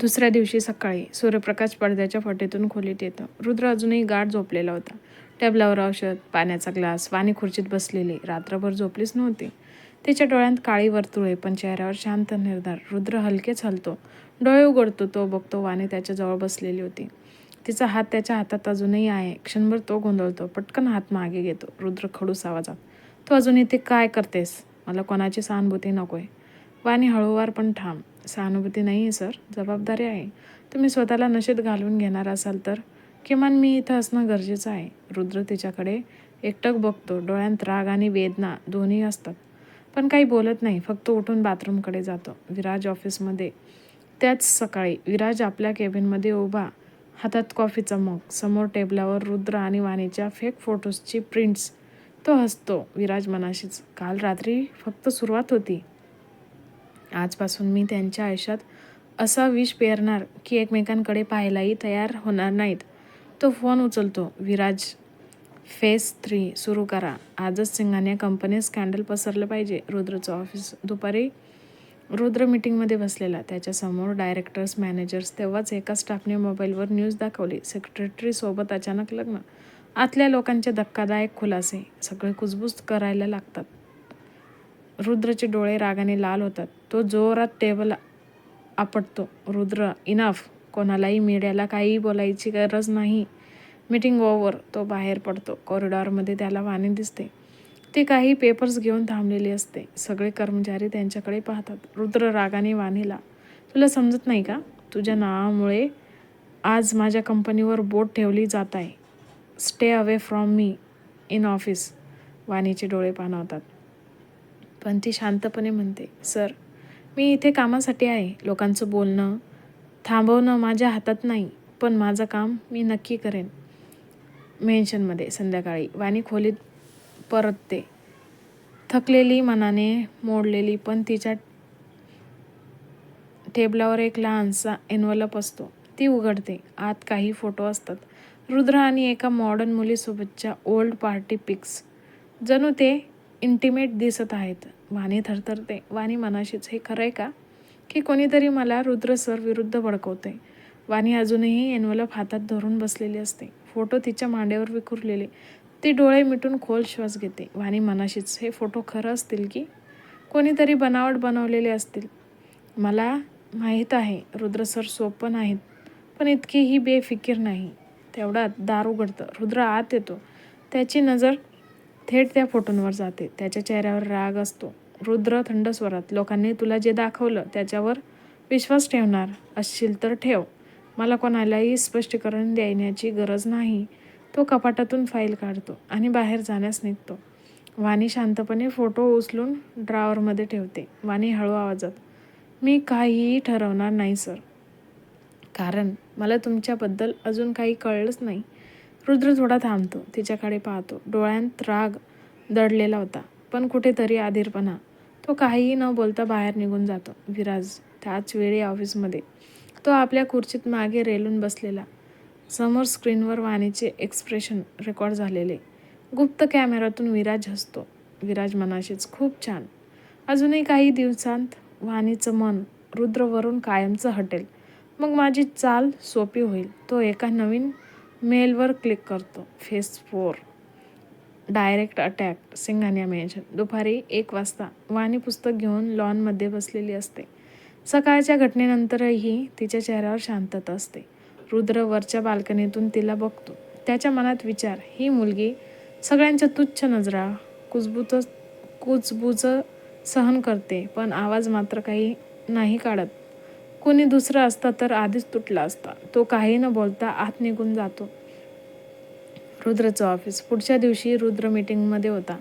दुसऱ्या दिवशी सकाळी सूर्यप्रकाश पडद्याच्या फटेतून खोलीत येतं. रुद्र अजूनही गाढ झोपलेला होता. टेबलावर औषध पाण्याचा ग्लास वाणी खुर्चीत बसलेली रात्रभर झोपलीच नव्हती. तिच्या डोळ्यात काळी वर्तुळे पण चेहऱ्यावर शांत निर्धार. रुद्र हलकेच हलतो. डोळे उघडतो तो बघतो वाणी त्याच्याजवळ बसलेली होती. तिचा हात त्याच्या हातात अजूनही आहे. क्षणभर तो गोंधळतो पटकन हात मागे घेतो. रुद्र खडूस आवाजात तू अजून इथे काय करतेस? मला कोणाची सहानुभूती नकोय. वाणी हळूवार पण ठाम. सहानुभूती नाही आहे सर. जबाबदारी आहे. तुम्ही स्वतःला नशेत घालून घेणार असाल तर. किमान मी इथं असणं गरजेचं आहे. रुद्र तिच्याकडे एकटक बघतो. डोळ्यांत राग आणि वेदना दोन्ही असतात. पण काही बोलत नाही. फक्त उठून बाथरूमकडे जातो. विराज ऑफिसमध्ये. त्याच सकाळी विराज आपल्या केबिनमध्ये उभा. हातात कॉफीचा मग. समोर टेबलावर रुद्र आणि वाणीच्या फेक फोटोजची प्रिंट्स. तो हसतो. विराज मनाशीच. काल रात्री फक्त सुरुवात होती. आजपासून मी त्यांच्या आयुष्यात असा विष पेरणार की एकमेकांकडे पाहायलाही तयार होणार नाहीत. तो फोन उचलतो. विराज फेस थ्री सुरू करा. आजच सिंगाने कंपनी स्कॅन्डल पसरलं पाहिजे. रुद्रचं ऑफिस दुपारी रुद्र मीटिंगमध्ये बसलेला. त्याच्यासमोर डायरेक्टर्स मॅनेजर्स तेव्हाच एका स्टाफने मोबाईलवर न्यूज दाखवली. सेक्रेटरीसोबत अचानक लग्न. आतल्या लोकांचे धक्कादायक खुलासे. सगळे कुजबूज करायला लागतात. रुद्रचे डोळे रागाने लाल होतात. तो जोरात टेबल आपटतो. रुद्र इनफ कोणालाही मीडियाला काहीही बोलायची गरज नाही. मीटिंग ओवर तो बाहेर पडतो. कॉरिडॉरमध्ये त्याला वाणी दिसते. ती काही पेपर्स घेऊन थांबलेली असते. सगळे कर्मचारी त्यांच्याकडे पाहतात. रुद्र रागाने वाणीला तुला समजत नाही का? तुझ्या नावामुळे आज माझ्या कंपनीवर बोट ठेवली जात आहे. Stay away from me in office वाणीचे डोळे पाणवतात. पण ती शांतपणे म्हणते सर मी इथे कामासाठी आहे. लोकांचं बोलणं थांबवणं माझ्या हातात नाही पण माझं काम मी नक्की करेन. मेन्शनमध्ये संध्याकाळी. वाणी खोलीत परतते. थकलेली मनाने मोडलेली पण तिच्या टेबलावर एक लहानसा एनवलप असतो. ती उघडते. आत काही फोटो असतात. रुद्र आणि एका मॉडर्न मुलीसोबतच्या ओल्ड पार्टी पिक्स जणू ते इंटिमेट दिसत आहेत. वाणी थरथरते. वाणी मनाशीच. हे खरं आहे का? की कोणीतरी मला रुद्र सर विरुद्ध भडकवते वाणी अजूनही एनवलप हातात धरून बसलेली असते. फोटो तिच्या मांड्यावर विखुरलेले. ती डोळे मिटून खोल श्वास घेते. वाणी मनाशीच. हे फोटो खरं असतील की? कोणीतरी बनावट बनवलेले असतील. मला माहीत आहे रुद्र सर सोपं नाहीत. पण इतकीही बेफिकीर नाही. तेवढ्यात दार उघडतं. रुद्र आत येतो. त्याची नजर थेट त्या फोटोंवर जाते. त्याच्या चेहऱ्यावर राग असतो. रुद्र थंड स्वरात लोकांनी तुला जे दाखवलं त्याच्यावर विश्वास ठेवणार असशील तर ठेव. मला कोणालाही स्पष्टीकरण देण्याची गरज नाही. तो कपाटातून फाईल काढतो आणि बाहेर जाण्यास निघतो. वाणी शांतपणे फोटो उचलून ड्रावरमध्ये ठेवते. वाणी हळू आवाजात मी काहीही ठरवणार नाही सर. कारण मला तुमच्याबद्दल अजून काही कळलंच नाही. रुद्र थोडा थांबतो तिच्याकडे पाहतो. डोळ्यांत राग दडलेला होता पण कुठेतरी आधीरपणा. तो काहीही न बोलता बाहेर निघून जातो. विराज त्याच वेळी ऑफिसमध्ये. तो आपल्या खुर्चीत मागे रेलून बसलेला. समोर स्क्रीनवर वाणीचे एक्सप्रेशन रेकॉर्ड झालेले. गुप्त कॅमेऱ्यातून विराज हसतो. विराज मनाशीच खूप छान. अजूनही काही दिवसांत वाणीचं मन रुद्रवरून कायमचं हटेल. मग माझी चाल सोपी होईल. तो एका नवीन मेलवर क्लिक करतो. Phase four. Direct attack. Singhania mansion दुपारी एक वाजता वाणी पुस्तक घेऊन लॉनमध्ये बसलेली असते. सकाळच्या घटनेनंतरही तिच्या चेहऱ्यावर शांतता असते. रुद्र वरच्या बाल्कनीतून तिला बघतो. त्याच्या मनात विचार ही मुलगी सगळ्यांच्या तुच्छ नजरा कुजबुज कुजबुज सहन करते पण आवाज मात्र काही नाही काढत. कोणी दुसरं असतं तर आधीच तुटला असता. तो काही न बोलता आत निघून जातो. रुद्रचं ऑफिस पुढच्या दिवशी रुद्र मीटिंगमध्ये होता.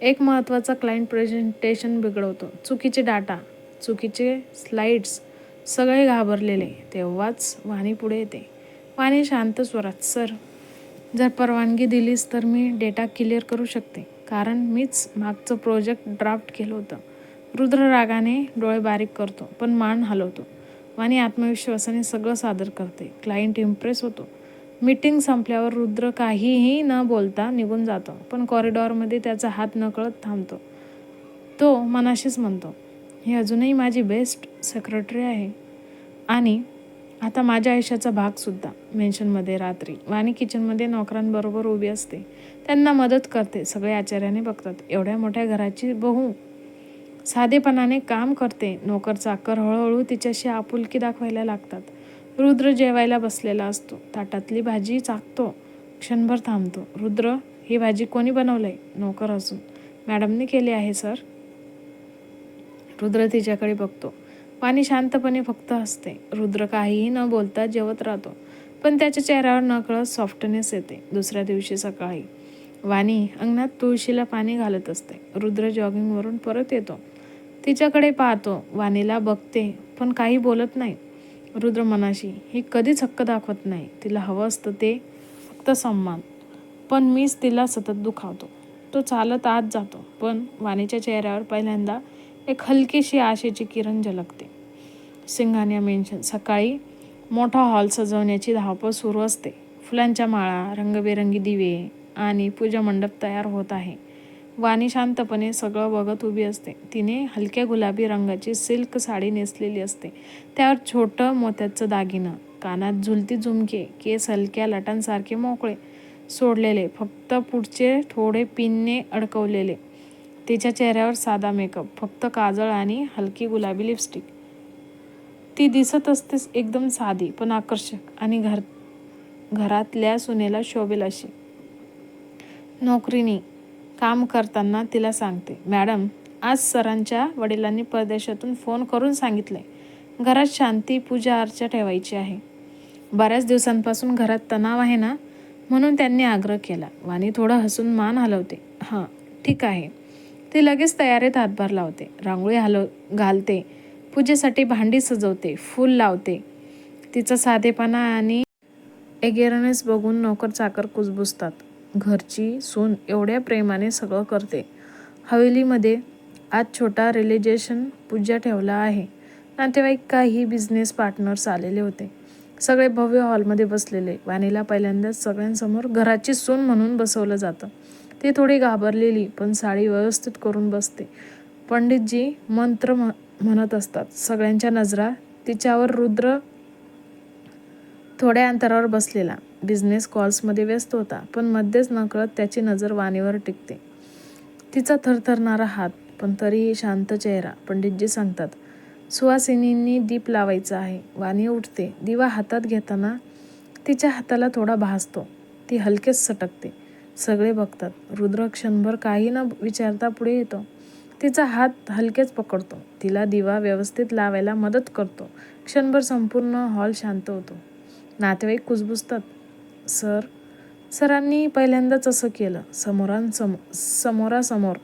एक महत्त्वाचा क्लायंट प्रेझेंटेशन बिघडवतो. चुकीचे डाटा चुकीचे स्लाइड्स सगळे घाबरलेले. तेव्हाच वाणी पुढे येते. वाणी शांत स्वरात सर जर परवानगी दिलीस तर मी डेटा क्लिअर करू शकते. कारण मीच मागचं प्रोजेक्ट ड्राफ्ट केलं होतं. रुद्र रागाने डोळे बारीक करतो पण मान हलवतो. वाणी आत्मविश्वासाने सगळं सादर करते. क्लायंट इम्प्रेस होतो. मीटिंग संपल्यावर रुद्र काहीही न बोलता निघून जातो पण कॉरिडॉरमध्ये त्याचा हात नकळत थांबतो. तो मनाशीच म्हणतो ही अजूनही माझी बेस्ट सेक्रेटरी आहे. आणि आता माझ्या आयुष्याचा भागसुद्धा मेन्शनमध्ये रात्री. वाणी किचनमध्ये नोकरांबरोबर उभी असते. त्यांना मदत करते सगळे आचार्याने बघतात. एवढ्या मोठ्या घराची बहू साधेपणाने काम करते. नोकर चाकर हळूहळू तिच्याशी आपुलकी दाखवायला लागतात. रुद्र जेवायला बसलेला असतो. ताटातली भाजी चाकतो. क्षणभर थांबतो. रुद्र ही भाजी कोणी बनवलंय? नोकर असून. मॅडमने केली आहे सर. रुद्र तिच्याकडे बघतो. पाणी शांतपणे फक्त हसते रुद्र काहीही न बोलता जेवत राहतो. पण त्याच्या चेहऱ्यावर नकळत सॉफ्टनेस येते. दुसऱ्या दिवशी सकाळी. वाणी अंगणात तुळशीला पाणी घालत असते. रुद्र जॉगिंगवरून परत येतो. तिच्याकडे पाहतो. वाणीला बघते पण काही बोलत नाही. रुद्र मनाशी ही कधीच हक्क दाखवत नाही. तिला हवं असतं ते फक्त सम्मान. पण मीच तिला सतत दुखावतो. तो चालत आत जातो पण वाणीच्या चेहऱ्यावर पहिल्यांदा एक हलकीशी आशेची किरण झलकते. सिंघानिया मेन्शन सकाळी मोठा हॉल सजवण्याची धावपळ सुरू असते. फुलांच्या माळा रंगबेरंगी दिवे आणि पूजा मंडप तयार होत आहे. वाणी शांतपणे सगळं बघत उभी असते. तिने हलक्या गुलाबी रंगाची सिल्क साडी नेसलेली असते. त्यावर छोटं मोत्याचं दागिनं कानात झुलती झुमके केस हलक्या लटांसारखे मोकळे सोडलेले फक्त पुढचे थोडे पिनने अडकवलेले. तिच्या चेहऱ्यावर साधा मेकअप फक्त काजळ आणि हलकी गुलाबी लिपस्टिक. ती दिसत असतेच एकदम साधी पण आकर्षक आणि घर घरातल्या सुनेला शोभेल अशी. नोकरीनी काम करताना तिला सांगते मॅडम आज सरांच्या वडिलांनी परदेशातून फोन करून सांगितले घरात शांती पूजा अर्चा ठेवायची आहे. बऱ्याच दिवसांपासून घरात तणाव आहे ना म्हणून त्यांनी आग्रह केला. वाणी थोडं हसून मान हलवते. हां ठीक आहे. ती लगेच तयारीत हातभार लावते. रांगोळी हलव घालते. पूजेसाठी भांडी सजवते. फूल लावते. तिचा साधेपणा आणि एगेरनेस बघून नोकर चाकर कुजबुजतात. घरची सून एवढ्या प्रेमाने सगळं करते. हवेलीमध्ये आज छोटा रिलेजेशन पूजा ठेवला आहे. नातेवाईक काही बिझनेस पार्टनर्स आलेले होते. सगळे भव्य हॉलमध्ये बसलेले. वाणीला पहिल्यांदाच सगळ्यांसमोर घराची सून म्हणून बसवलं जातं. ती थोडी घाबरलेली पण साडी व्यवस्थित करून बसते. पंडितजी मंत्र म्हणत असतात. सगळ्यांच्या नजरा तिच्यावर रुद्र थोड्या अंतरावर बसलेला. बिझनेस कॉल्समध्ये व्यस्त होता पण मध्येच नकळत त्याची नजर वाणीवर टिकते. तिचा थरथरणारा हात पण तरीही शांत चेहरा पंडितजी सांगतात सुवासिनींनी दीप लावायचा आहे. वाणी उठते. दिवा हातात घेताना तिच्या हाताला थोडा भासतो. ती हलकेच सटकते. सगळे बघतात. रुद्र क्षणभर काही न विचारता पुढे येतो. तिचा हात हलकेच पकडतो. तिला दिवा व्यवस्थित लावायला मदत करतो. क्षणभर संपूर्ण हॉल शांत होतो. नातेवाईक कुजबुजतात. सर. सरांनी पहिल्यांदाच असं केलं. समोरांसमो समोरासमोर.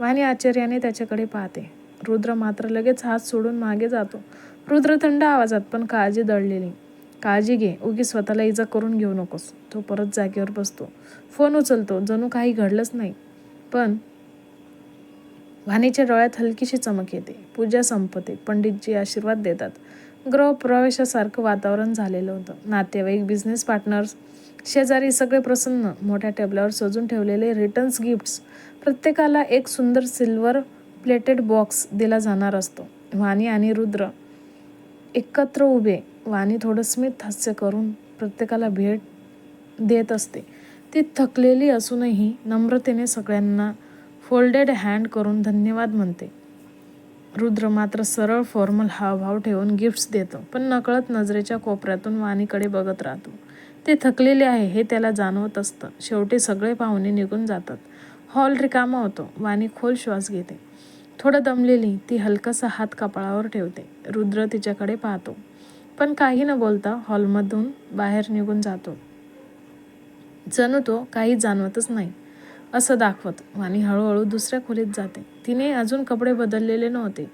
वाणी आश्चर्याने त्याच्याकडे पाहते. रुद्र मात्र लगेच हात सोडून मागे जातो. रुद्र थंड आवाजात पण काळजी दळलेली. काळजी घे. उगी स्वतःला इजा करून घेऊ नकोस. तो परत जागेवर बसतो. फोन उचलतो. जणू काही घडलंच नाही. पण वाणीच्या डोळ्यात हलकीशी चमक येते. पूजा संपते. पंडितजी आशीर्वाद देतात. गृहप्रवेशासारखं वातावरण झालेलं होतं. नातेवाईक बिझनेस पार्टनर्स शेजारी सगळे प्रसन्न मोठ्या टेबलावर सजून ठेवलेले रिटर्न्स गिफ्ट्स प्रत्येकाला एक सुंदर सिल्वर प्लेटेड बॉक्स दिला जाणार असतो. वाणी आणि रुद्र एकत्र उभे वाणी थोडं स्मित हास्य करून प्रत्येकाला भेट देत असते. ती थकलेली असूनही नम्रतेने सगळ्यांना फोल्डेड हँड करून धन्यवाद म्हणते. रुद्र मात्र सरळ फॉर्मल हावभाव ठेवून गिफ्ट्स देतो. पण नकळत नजरेच्या कोपऱ्यातून वाणीकडे बघत राहतो. ते थकलेले आहे हे त्याला जाणवत असतं. शेवटी सगळे पाहुणे निघून जातात. हॉल रिकामा होतो. वाणी खोल श्वास घेते. थोडं दमलेली ती हलकासा हात कपाळावर ठेवते. रुद्र तिच्याकडे पाहतो. पण काही न बोलता हॉलमधून बाहेर निघून जातो. जणू तो काही जाणवतच नाही. असं दाखवत. वाणी हळूहळू दुसऱ्या खोलीत जाते. तिने अजून कपडे बदललेले नव्हते.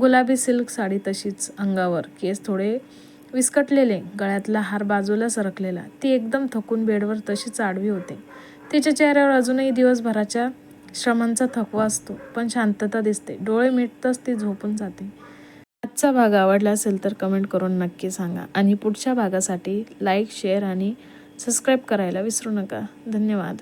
गुलाबी सिल्क साडी तशीच अंगावर. केस थोडे विस्कटलेले. गळ्यातला हार बाजूला सरकलेला. ती एकदम थकून बेडवर तशीच आडवी होते. तिच्या चेहऱ्यावर अजूनही दिवसभराच्या श्रमांचा थकवा असतो पण शांतता दिसते. डोळे मिटतच ती झोपून जाते. आजचा भाग आवडला असेल तर कमेंट करून नक्की सांगा. आणि पुढच्या भागासाठी लाईक शेअर आणि सबस्क्राईब करायला विसरू नका. धन्यवाद.